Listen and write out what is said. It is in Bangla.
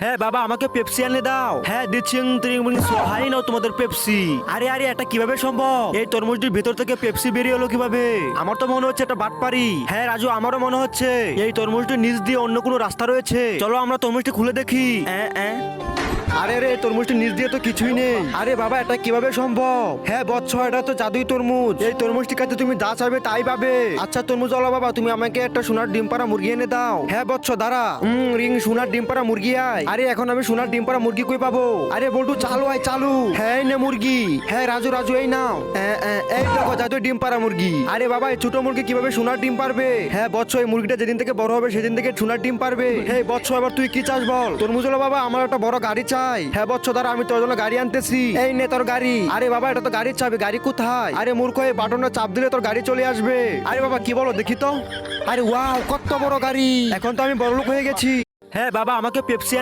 হ্যাঁ বাবা, আমাকে পেপসি এনে দাও। হ্যাঁ দিচ্ছি হাই নাও তোমাদের পেপসি। আরে আরে, এটা কীভাবে সম্ভব? এই তরমুজটির ভেতর থেকে পেপসি বেরিয়ে হলো কীভাবে? আমার তো মনে হচ্ছে এটা বাটপারি। হ্যাঁ রাজু, আমারও মনে হচ্ছে। এই তরমুজটির নিচ দিয়ে অন্য কোনো রাস্তা রয়েছে। চলো আমরা তরমুজটি খুলে দেখি। হ্যাঁ অ্যাঁ। আরে রে তরমুজটির নিচ দিয়ে তো কিছুই নেই। আরে বাবা এটা কীভাবে সম্ভব? হ্যাঁ বৎস এটা তো জাদুই তরমুজ। এই তরমুজটি কাছে তুমি যা চাইবে তাই পাবে। আচ্ছা তরমুজ ওলা বাবা তুমি আমাকে একটা সোনার ডিম পাড়া মুরগি এনে দাও। হ্যাঁ বৎস দাঁড়া। হুম রিং সোনার ডিম পাড়া মুরগি আয়। আরে এখন আমি সোনার ডিম পাড়া মুরগি কই পাবো? আরে বল্টু চালু আয় চালু। হ্যাঁ নে মুরগি। হ্যাঁ রাজু রাজু এই নাও। হ্যাঁ, হ্যাঁ, এই দেখো জাদুই ডিম পাড়া মুরগি। আরে বাবা এই ছোট মুরগি কীভাবে সোনার ডিম পারবে হ্যাঁ বৎস এই মুরগিটা যেদিন থেকে বড় হবে সেদিন থেকে সোনার ডিম পারবে হ্যাঁ বৎস এবার তুই কি চাস বল? তরমুজ ওলা বাবা আমার একটা বড় গাড়ি চাই। হ্যাঁ বচ্চ দাঁড়া আমি তোর জন্য গাড়ি আনতেছি। এই নে তোর গাড়ি। আরে বাবা, এটা তো গাড়ির চাবি, গাড়ি কোথায়? আরে মূর্খ, এই বাটনে চাপ দিলে তোর গাড়ি চলে আসবে। আরে বাবা, কি বলো দেখি তো। আরে ওয়াও, কত বড় গাড়ি। এখন তো আমি বড় লোক হয়ে গেছি। হ্যাঁ বাবা, আমাকে পেপসি